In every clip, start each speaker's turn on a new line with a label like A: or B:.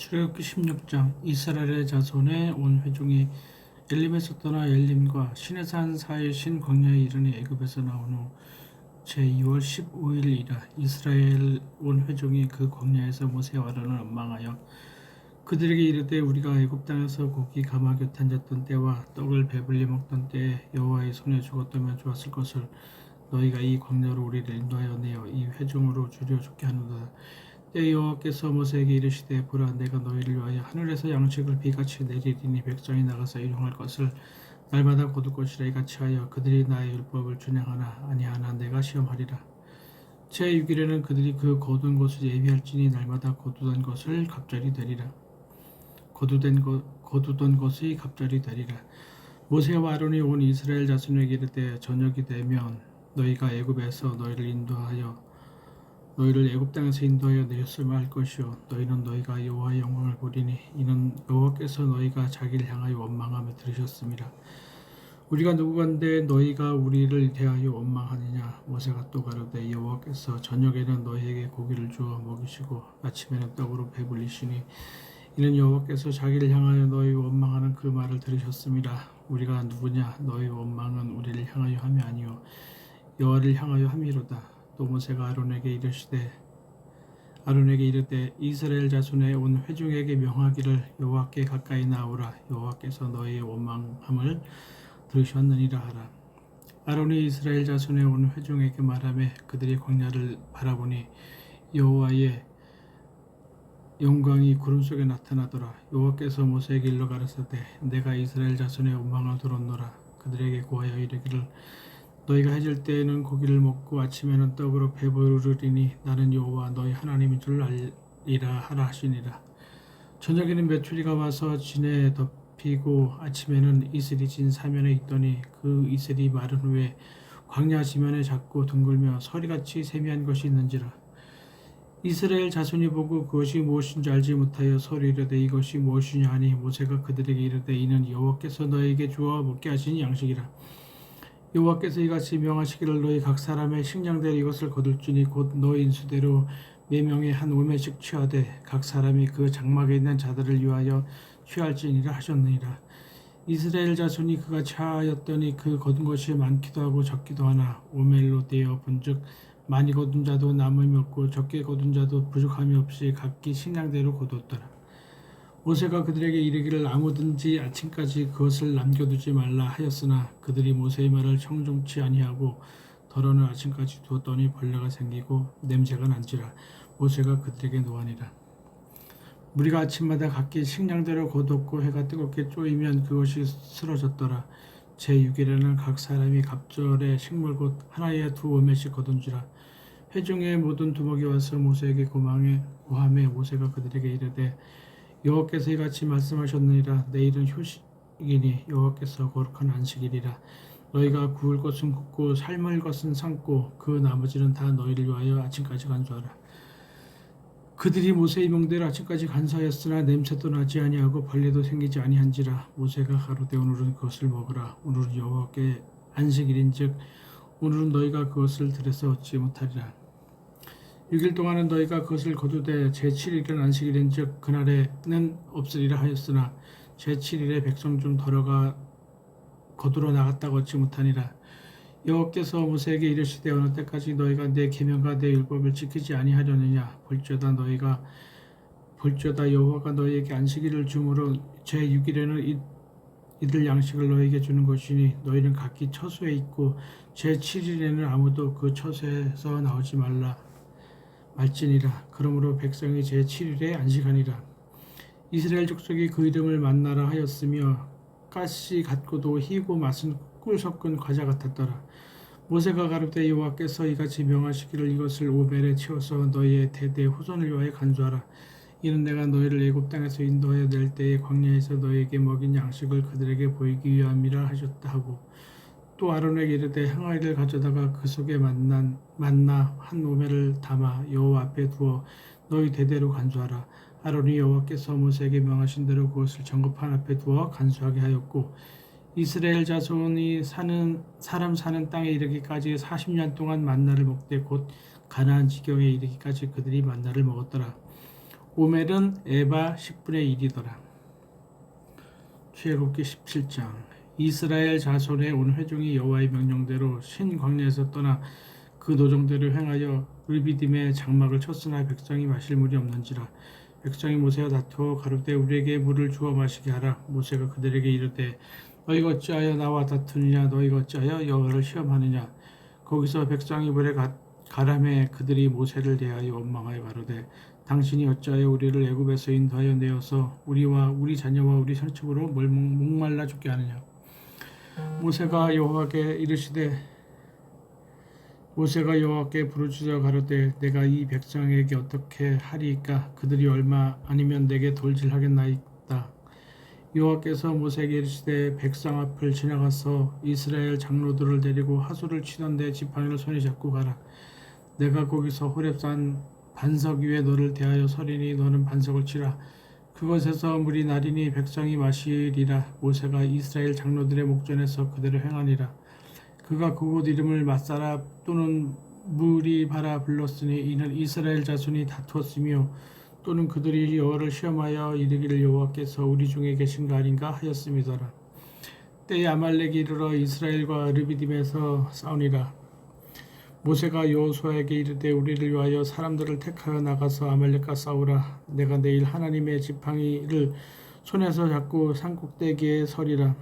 A: 출애굽기 16장 이스라엘의 자손의 온 회중이 엘림에서 떠나 엘림과 시내산 사이의 신 광야에 이르니 애굽에서 나온 후 제2월 15일이라 이스라엘 온 회중이 그 광야에서 모세와 아론을 원망하여 그들에게 이르되 우리가 애굽 땅에서 고기 가마곁 앉았던 때와 떡을 배불리 먹던 때에 여호와의 손에 죽었다면 좋았을 것을 너희가 이 광야로 우리를 인도하여 내어 이 회중으로 줄여 죽게 하노다 때 여호와께서 모세에게 이르시되 보라 내가 너희를 위하여 하늘에서 양식을 비같이 내리리니 백성이 나가서 일용할 것을 날마다 거둘 것이라. 이같이 하여 그들이 나의 율법을 준행하나 아니하나 내가 시험하리라. 제 6일에는 그들이 그 거둔 것을 예비할지니 날마다 거두던 것을 갑절이 되리라. 거두된 것 거두던 것이 갑절이 되리라. 모세와 아론이 온 이스라엘 자손에게 이르되 저녁이 되면 너희가 애굽에서 너희를 인도하여 너희를 애굽 땅에서 인도하여 내었으면 할 것이요 너희는 너희가 여호와의 영광을 보리니 이는 여호와께서 너희가 자기를 향하여 원망하며 들으셨습니다. 우리가 누구건데 너희가 우리를 대하여 원망하느냐 모세가 또 가로되 여호와께서 저녁에는 너희에게 고기를 주어 먹이시고 아침에는 떡으로 배불리시니 이는 여호와께서 자기를 향하여 너희 원망하는 그 말을 들으셨습니다. 우리가 누구냐 너희 원망은 우리를 향하여 함이 아니요 여호와를 향하여 함이로다. 또 모세가 아론에게 이르시되 아론에게 이르되 이스라엘 자손의 온 회중에게 명하기를 여호와께 가까이 나오라. 여호와께서 너희의 원망함을 들으셨느니라 하라. 아론이 이스라엘 자손의 온 회중에게 말하며 그들이 광야를 바라보니 여호와의 영광이 구름 속에 나타나더라. 여호와께서 모세에게 일러 가라사대 내가 이스라엘 자손의 원망을 들었노라. 그들에게 고하여 이르기를 너희가 해질 때에는 고기를 먹고 아침에는 떡으로 배부르리니 나는 여호와 너희 하나님인 줄 알리라 하라 하시니라. 저녁에는 메추리가 와서 진에 덮이고 아침에는 이슬이 진 사면에 있더니 그 이슬이 마른 후에 광야 지면에 작고 둥글며 서리같이 세미한 것이 있는지라. 이스라엘 자손이 보고 그것이 무엇인지 알지 못하여 소리이르되 이것이 무엇이냐 하니 모세가 그들에게 이르되 이는 여호와께서 너에게 주어 먹게 하신 양식이라. 여호와께서 이같이 명하시기를 너희 각 사람의 식량대로 이것을 거둘지니 곧 너희 인수대로 네 명의 한 오매씩 취하되 각 사람이 그 장막에 있는 자들을 위하여 취할지니라 하셨느니라. 이스라엘 자손이 그가 차하였더니 그 거둔 것이 많기도 하고 적기도 하나 오멜로 되어 본즉 많이 거둔 자도 남음이 없고 적게 거둔 자도 부족함이 없이 각기 식량대로 거두었더라. 모세가 그들에게 이르기를 아무든지 아침까지 그것을 남겨두지 말라 하였으나 그들이 모세의 말을 청종치 아니하고 덜어는 아침까지 두었더니 벌레가 생기고 냄새가 난지라 모세가 그들에게 노하니라. 우리가 아침마다 각기 식량대로 거뒀고 해가 뜨겁게 쪼이면 그것이 쓰러졌더라. 제 6일에는 각 사람이 갑절의 식물 곧 하나에 두 오매씩 거둔지라 회중의 모든 두목이 와서 모세에게 고망해 고함에 모세가 그들에게 이르되 여호와께서 이같이 말씀하셨느니라. 내일은 휴식이니 여호와께서 거룩한 안식일이라. 너희가 구울 것은 굽고 삶을 것은 삶고 그 나머지는 다 너희를 위하여 아침까지 간수하라. 그들이 모세의 명대로 아침까지 간사하였으나 냄새도 나지 아니하고 벌레도 생기지 아니한지라 모세가 가로되 오늘은 그것을 먹으라. 오늘은 여호와께 안식일인즉 오늘은 너희가 그것을 들여서 얻지 못하리라 6일 동안은 너희가 그것을 거두되 제7일은 안식일인즉 그날에는 없으리라 하였으나 제7일에 백성 중 더러가 거두러 나갔다고 얻지 못하니라. 여호께서 모세에게 이르시되 어느 때까지 너희가 내 계명과 내 율법을 지키지 아니하려느냐? 볼지어다 너희가 볼지어다 여호와가 너희에게 안식일을 주므로 제 6일에는 이, 이들 양식을 너희에게 주는 것이니 너희는 각기 처소에 있고 제 7일에는 아무도 그 처소에서 나오지 말라 말지니라. 그러므로 백성이 제 7일에 안식하니라. 이스라엘 족속이 그 이름을 만나라 하였으며 가시 같고도 희고 맛은 꿀 섞은 과자 같았더라. 모세가 가르되 여호와께서 이같이 명하시기를 이것을 오벨에 채워서 너희의 대대 후손을 위하여 간주하라. 이는 내가 너희를 애굽 땅에서 인도하여 낼 때에 광야에서 너희에게 먹인 양식을 그들에게 보이기 위함이라 하셨다 하고 또 아론에게 이르되 항아리를 가져다가 그 속에 만난 만나 한 오매를 담아 여호와 앞에 두어 너희 대대로 간수하라. 아론이 여호와께서 모세에게 명하신 대로 그것을 정급판 앞에 두어 간수하게 하였고 이스라엘 자손이 사는 사람 사는 땅에 이르기까지 40년 동안 만나를 먹되 곧 가나안 지경에 이르기까지 그들이 만나를 먹었더라. 오멜은 에바 10분의 1이더라. 출애굽기 17장 이스라엘 자손의 온 회중이 여호와의 명령대로 신 광야에서 떠나 그 노정대로 행하여 르비딤의 장막을 쳤으나 백성이 마실 물이 없는지라. 백성이 모세와 다투어 가로되 우리에게 물을 주어 마시게 하라. 모세가 그들에게 이르되 너희가 어찌하여 나와 다투느냐? 너희가 어찌하여 여호와를 시험하느냐? 거기서 백성이 물에 가, 가람해 그들이 모세를 대하여 원망하여 가로되 당신이 어찌하여 우리를 애굽에서 인도하여 내어서 우리와 우리 자녀와 우리 선축으로 뭘 목- 목말라 죽게 하느냐 모세가 여호와께 이르시되 모세가 여호와께 부르짖어 가로되 내가 이 백성에게 어떻게 하리이까? 그들이 얼마 아니면 내게 돌질하겠나이다. 여호와께서 모세에게 이르시되 백성 앞을 지나가서 이스라엘 장로들을 데리고 하수를 치던데 지팡이를 손에 잡고 가라. 내가 거기서 호렙산 반석 위에 너를 대하여 서리니 너는 반석을 치라 그것에서 물이 나리니 백성이 마시리라. 모세가 이스라엘 장로들의 목전에서 그대로 행하니라. 그가 그곳 이름을 마사라 또는 물이 바라 불렀으니 이는 이스라엘 자손이 다투었으며 또는 그들이 여호와를 시험하여 이르기를 여호와께서 우리 중에 계신가 아닌가 하였음이더라. 때에 아말렉이 이르러 이스라엘과 르비딤에서 싸우니라 모세가 여호수아에게 이르되 우리를 위하여 사람들을 택하여 나가서 아말렉과 싸우라. 내가 내일 하나님의 지팡이를 손에서 잡고 산꼭대기에 서리라.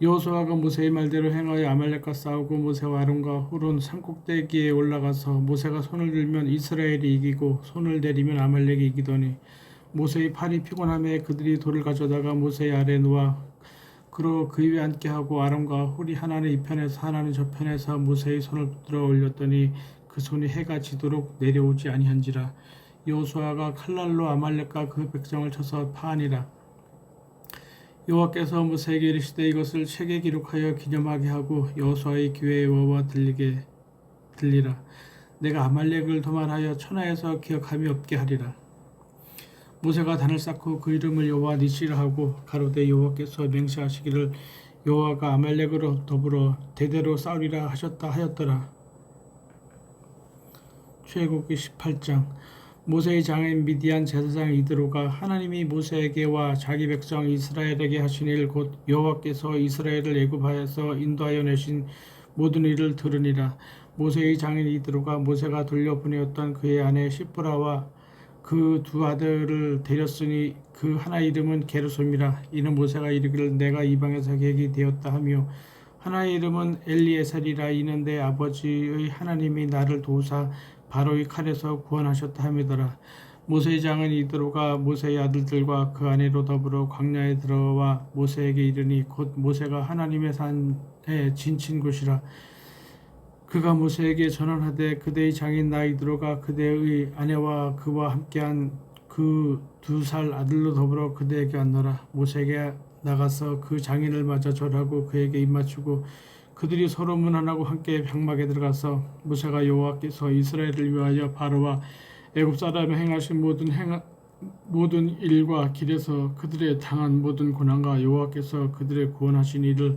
A: 여호수아가 모세의 말대로 행하여 아말렉과 싸우고 모세와 아론과 훌은 산꼭대기에 올라가서 모세가 손을 들면 이스라엘이 이기고 손을 내리면 아말렉이 이기더니 모세의 팔이 피곤함에 그들이 돌을 가져다가 모세의 아래 놓아 그로 그 위에 앉게 하고 아론과 훌이 하나는 이 편에서 하나는 저 편에서 모세의 손을 들어 올렸더니 그 손이 해가 지도록 내려오지 아니한지라 여호수아가 칼날로 아말렉과 그 백성을 쳐서 파하니라. 여호와께서 모세에게 이르시되 이것을 책에 기록하여 기념하게 하고 여호수아의 귀에 외워 들리게 들리라. 내가 아말렉을 도말하여 천하에서 기억함이 없게 하리라 모세가 단을 쌓고 그 이름을 여호와 니시라 하고 가로되 여호와께서 맹세하시기를 여호와가 아말렉으로 더불어 대대로 싸우리라 하셨다 하였더라. 출애굽기 18장. 모세의 장인 미디안 제사장 이드로가 하나님이 모세에게와 자기 백성 이스라엘에게 하신 일 곧 여호와께서 이스라엘을 애굽하여서 인도하여 내신 모든 일을 들으니라. 모세의 장인 이드로가 모세가 돌려보내었던 그의 아내 시프라와 그 두 아들을 데렸으니 그 하나 이름은 게르솜이라 이는 모세가 이르기를 내가 이방에서 계기 되었다 하며 하나의 이름은 엘리에셀이라 이는 내 아버지의 하나님이 나를 도우사 바로의 칼에서 구원하셨다 함이더라. 모세의 장은 이드로가 모세의 아들들과 그 아내로 더불어 광야에 들어와 모세에게 이르니 곧 모세가 하나님의 산에 진친 곳이라. 그가 모세에게 전언하되 그대의 장인 나이드로가 그대의 아내와 그와 함께한 그 두 살 아들로 더불어 그대에게 왔노라. 모세에게 나가서 그 장인을 맞아 절하고 그에게 입맞추고 그들이 서로 문안하고 함께 장막에 들어가서 모세가 여호와께서 이스라엘을 위하여 바로와 애굽 사람이 행하신 모든 행 모든 일과 길에서 그들의 당한 모든 고난과 여호와께서 그들의 구원하신 일을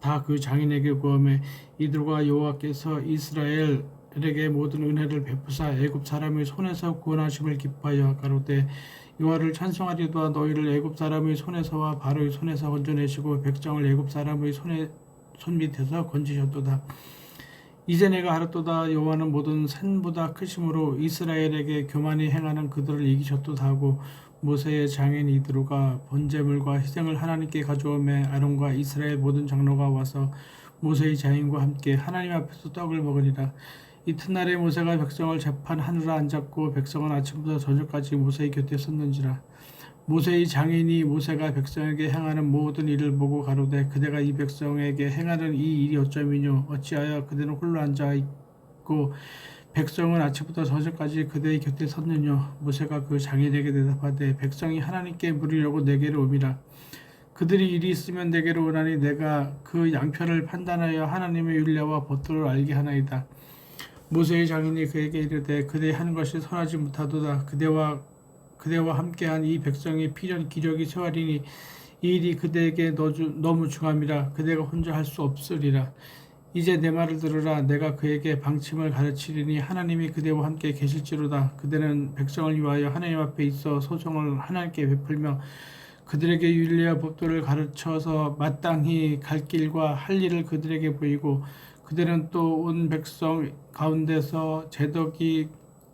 A: 다 그 장인에게 구함에 이들과 여호와께서 이스라엘에게 모든 은혜를 베푸사 애굽 사람의 손에서 구원하심을 기뻐하여 가로되 여호와를 찬송하리도다 너희를 애굽 사람의 손에서와 바로의 손에서 건져내시고 백성을 애굽 사람의 손에 손 밑에서 건지셨도다. 이제 내가 알았도다 여호와는 모든 산보다 크심으로 이스라엘에게 교만히 행하는 그들을 이기셨도다 하고 모세의 장인 이드로가 번제물과 희생을 하나님께 가져오매 아론과 이스라엘 모든 장로가 와서 모세의 장인과 함께 하나님 앞에서 떡을 먹으리라. 이튿날에 모세가 백성을 재판하느라 앉았고 백성은 아침부터 저녁까지 모세의 곁에 섰는지라. 모세의 장인이 모세가 백성에게 행하는 모든 일을 보고 가로되 그대가 이 백성에게 행하는 이 일이 어쩌미뇨? 어찌하여 그대는 홀로 앉아 있고 백성은 아침부터 저녁까지 그대의 곁에 섰느뇨. 모세가 그 장인에게 대답하되 백성이 하나님께 물으려고 내게로 오미라 그들이 일이 있으면 내게로 오나니 내가 그 양편을 판단하여 하나님의 율례와 법도를 알게 하나이다. 모세의 장인이 그에게 이르되 그대 하는 것이 선하지 못하도다. 그대와 그대와 함께한 이 백성의 필연 기력이 세월이니 이 일이 그대에게 너무 중함이라 그대가 혼자 할 수 없으리라 이제 내 말을 들으라. 내가 그에게 방침을 가르치리니 하나님이 그대와 함께 계실지로다. 그대는 백성을 위하여 하나님 앞에 있어 소정을 하나님께 베풀며 그들에게 윤리와 법도를 가르쳐서 마땅히 갈 길과 할 일을 그들에게 보이고 그들은 또 온 백성 가운데서 제덕이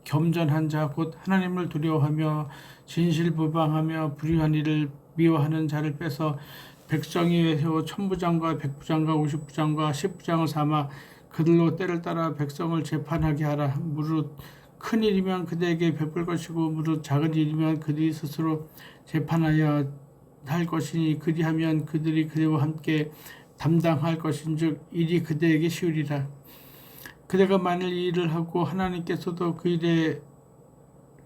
A: 겸전한 자 곧 하나님을 두려워하며 진실부방하며 불의한 일을 미워하는 자를 빼서 백성이 세워 천부장과 백부장과 오십부장과 십부장을 삼아 그들로 때를 따라 백성을 재판하게 하라. 무릇 큰 일이면 그대에게 베풀 것이고 무릇 작은 일이면 그들이 스스로 재판하여 할 것이니 그리하면 그들이 그대와 함께 담당할 것인즉 일이 그대에게 쉬우리라. 그대가 만일 이 일을 하고 하나님께서도 그 일에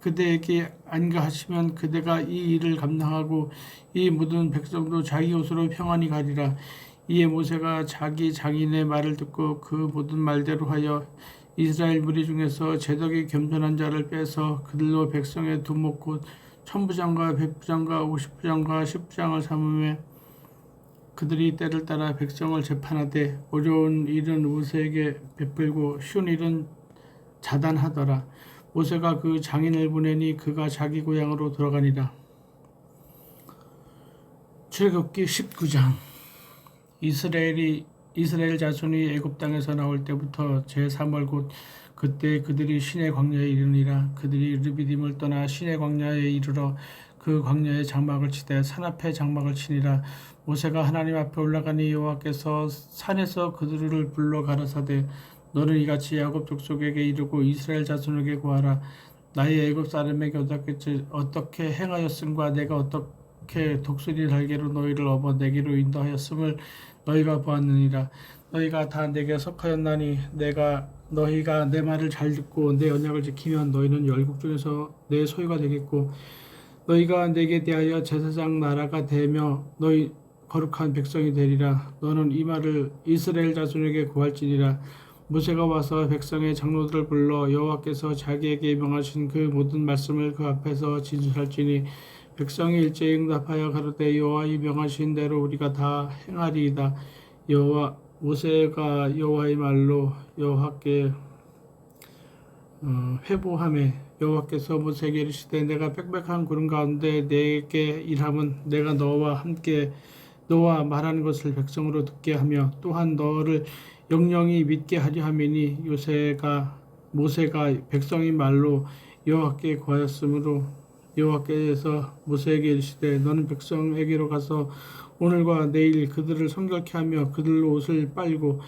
A: 그대에게 안가하시면 그대가 이 일을 감당하고 이 모든 백성도 자기 옷으로 평안히 가리라. 이에 모세가 자기 장인의 말을 듣고 그 모든 말대로 하여 이스라엘 무리 중에서 제덕이 겸손한 자를 빼서 그들로 백성의 두목 곧 천부장과 백부장과 오십부장과 십부장을 삼으며 그들이 때를 따라 백성을 재판하되 어려운 일은 모세에게 베풀고 쉬운 일은 자단하더라. 모세가 그 장인을 보내니 그가 자기 고향으로 돌아가니라. 출애굽기 19장. 이스라엘이 이스라엘 자손이 애굽 땅에서 나올 때부터 제 3월 곧 그때 그들이 시내 광야에 이르니라. 그들이 르비딤을 떠나 시내 광야에 이르러 그 광야에 장막을 치되 산 앞에 장막을 치니라. 모세가 하나님 앞에 올라가니 여호와께서 산에서 그들을 불러 가라사대 너는 이같이 야곱 족속에게 이르고 이스라엘 자손에게 구하라. 나의 애굽 사람에게 어떻게 어떻게 행하였음과 내가 어떻게 독수리 날개로 너희를 업어 내게로 인도하였음을 너희가 보았느니라. 너희가 다 내게 속하였나니 내가 너희가 내 말을 잘 듣고 내 언약을 지키면 너희는 열국 중에서 내 소유가 되겠고 너희가 내게 대하여 제사장 나라가 되며 너희 거룩한 백성이 되리라. 너는 이 말을 이스라엘 자손에게 구할지니라 모세가 와서 백성의 장로들을 불러 여호와께서 자기에게 명하신 그 모든 말씀을 그 앞에서 진술할지니 백성이 일제히 응답하여 가로되 여호와의 명하신 대로 우리가 다 행하리이다. 여호와 모세가 여호와의 말로 여호와께 어, 회보함에 여호와께서 모세에게 이르시되 내가 빽빽한 구름 가운데 내게 일함은 내가 너와 함께 너와 말하는 것을 백성으로 듣게 하며 또한 너를 영영이 믿게 하려 함이니 요새가 모세가 백성의 말로 여호와께 구하였으므로 여호와께서 모세에게 이르시되 너는 백성에게로 가서 오늘과 내일 그들을 성결케 하며 그들로 옷을 빨고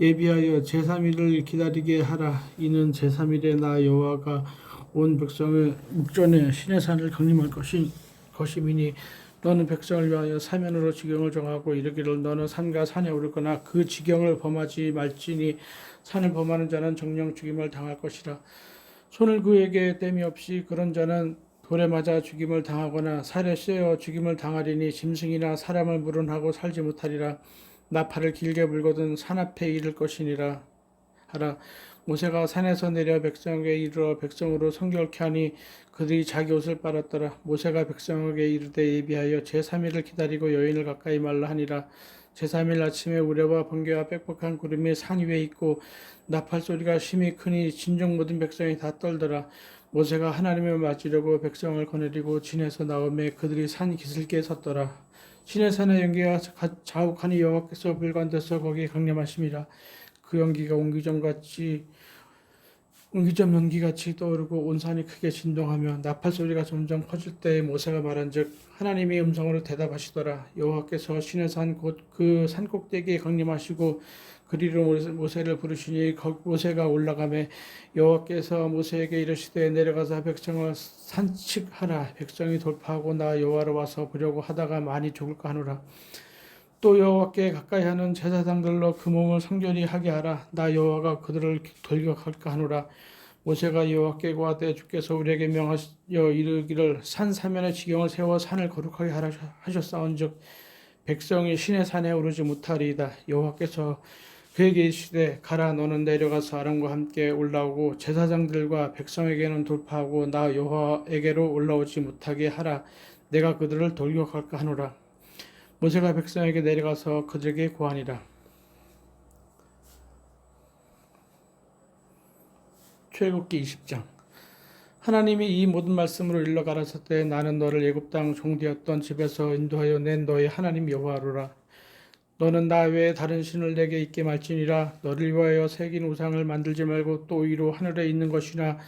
A: 예비하여 제3일을 기다리게 하라. 이는 제3일에 나 여호와가 온 백성의 묵전에 신의 산을 강림할 것이 것임이니 너는 백성을 위하여 사면으로 지경을 정하고 이르기를 너는 산과 산에 오르거나 그 지경을 범하지 말지니 산을 범하는 자는 정령 죽임을 당할 것이라. 손을 그에게 땜이 없이 그런 자는 돌에 맞아 죽임을 당하거나 살에 씌어 죽임을 당하리니 짐승이나 사람을 물은하고 살지 못하리라. 나팔을 길게 불거든 산 앞에 이를 것이니라 하라 모세가 산에서 내려 백성에게 이르러 백성으로 성결케 하니 그들이 자기 옷을 빨았더라. 모세가 백성에게 이르되 예비하여 제3일을 기다리고 여인을 가까이 말라 하니라. 제3일 아침에 우레와 번개와 빽빽한 구름이 산 위에 있고 나팔 소리가 심히 크니 진정 모든 백성이 다 떨더라. 모세가 하나님을 맞으려고 백성을 거느리고 진에서 나오매 그들이 산 기슭에 섰더라. 신의 산의 연기가 자욱하니 여호와께서 불관돼서 거기에 강림하심이라 그 연기가 옹기종같이 옹기점 연기 같이 떠오르고 온 산이 크게 진동하며 나팔 소리가 점점 커질 때에 모세가 말한즉 하나님이 음성으로 대답하시더라. 여호와께서 신의 산 곧 그 산 꼭대기에 강림하시고 그리로 모세를 부르시니 모세가 올라가매 여호와께서 모세에게 이르시되 내려가서 백성을 산칙하라. 백성이 돌파하고 나 여호와로 와서 보려고 하다가 많이 죽을까 하노라 또 여호와께 가까이 하는 제사장들로 그 몸을 성결히 하게 하라. 나 여호와가 그들을 돌격할까 하노라. 모세가 여호와께 구하되 주께서 우리에게 명하여 이르기를 산 사면에 지경을 세워 산을 거룩하게 하라 하셨사온즉 백성이 신의 산에 오르지 못하리이다. 여호와께서 그에게 이르시되 가라 너는 내려가서 아람과 함께 올라오고 제사장들과 백성에게는 돌파하고 나 여호와에게로 올라오지 못하게 하라. 내가 그들을 돌격할까 하노라 모세가 백성에게 내려가서 그들에게 고하니라. 출애굽기 20장. 하나님이 이 모든 말씀으로 일러 가라사때 나는 너를 애굽 땅 종되었던 집에서 인도하여 낸 너의 하나님 여호와로라. 너는 나 외에 다른 신을 내게 있게 말지니라. 너를 위하여 새긴 우상을 만들지 말고 또 위로 하늘에 있는 것이나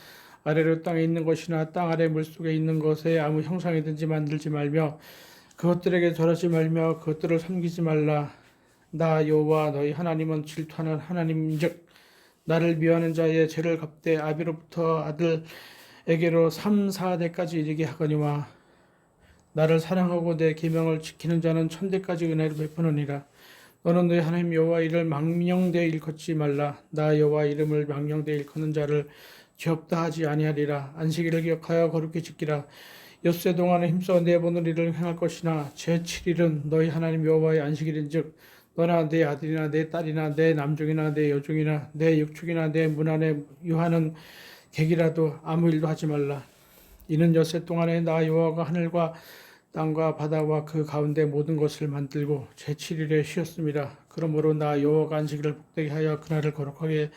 A: 아래로 땅에 있는 것이나 땅 아래 물속에 있는 것에 아무 형상이든지 만들지 말며 그것들에게 절하지 말며 그것들을 섬기지 말라. 나 여호와 너희 하나님은 질투하는 하나님인즉 나를 미워하는 자의 죄를 갚되 아비로부터 아들에게로 3, 4대까지 이르게 하거니와 나를 사랑하고 내 계명을 지키는 자는 천대까지 은혜를 베푸느니라. 너는 너희 하나님 여호와 이를 망령되이 일컫지 말라. 나 여호와 이름을 망령되이 일컫는 자를 죄없다 하지 아니하리라. 안식일을 기억하여 거룩히 지키라 엿새 동안에 힘써 내 보는 일을 행할 것이나 제7일은 너희 하나님 여호와의 안식일인즉 너나 내 아들이나 내 딸이나 내 남종이나 내 여종이나 내 육축이나 내 문 안에 유하는 객이라도 아무 일도 하지 말라. 이는 엿새 동안에 나 여호와가 하늘과 땅과 바다와 그 가운데 모든 것을 만들고 제7일에 쉬었습니다. 그러므로 나 여호와가 안식일을 복되게 하여 그날을 거룩하게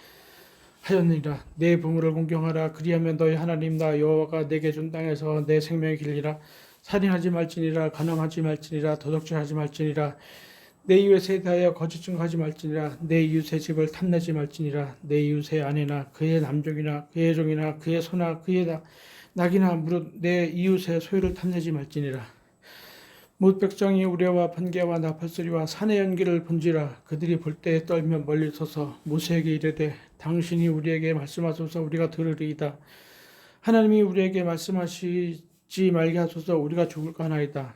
A: 하였느니라. 내 부모를 공경하라. 그리하면 너희 하나님 나 여호와가 내게 준 땅에서 내 생명의 길이라. 살인하지 말지니라. 간음하지 말지니라. 도덕질하지 말지니라. 내 이웃에 대하여 거짓 증거하지 말지니라 내 이웃의 집을 탐내지 말지니라 내 이웃의 아내나 그의 남종이나 그의 종이나 그의 소나 그의 나, 낙이나 무릇 내 이웃의 소유를 탐내지 말지니라 못 백성이 우레와 번개와 나팔소리와 산의 연기를 본지라 그들이 볼 때에 떨며 멀리 서서 모세에게 이르되 당신이 우리에게 말씀하소서 우리가 들으리이다. 하나님이 우리에게 말씀하시지 말게 하소서 우리가 죽을까 하나이다.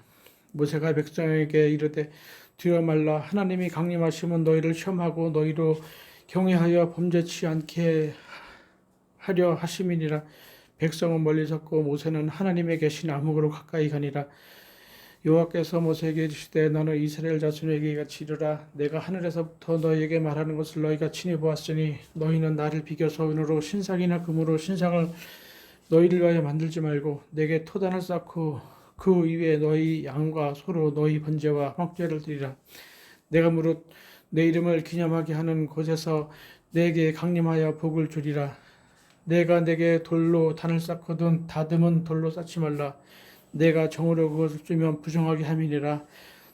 A: 모세가 백성에게 이르되 두려 말라. 하나님이 강림하시면 너희를 시험하고 너희로 경외하여 범죄치 않게 하려 하심이니라. 백성은 멀리 섰고 모세는 하나님의 계신 암흑으로 가까이 가니라 여호와께서 모세에게 이르시되 너는 이스라엘 자손에게 이같이 이르라 내가 하늘에서부터 너희에게 말하는 것을 너희가 친히 보았으니 너희는 나를 비교서 은으로 신상이나 금으로 신상을 너희를 위하여 만들지 말고 내게 토단을 쌓고 그 이외에 너희 양과 소로 너희 번제와 황제를 드리라. 내가 무릇 내 이름을 기념하게 하는 곳에서 내게 강림하여 복을 주리라. 내가 내게 돌로 단을 쌓거든 다듬은 돌로 쌓지 말라. 내가 정으로 그것을 주면 부정하게 함이니라.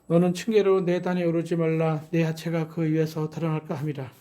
A: 너는 층계로 내 단에 오르지 말라. 내 하체가 그 위에서 드러날까 함이라.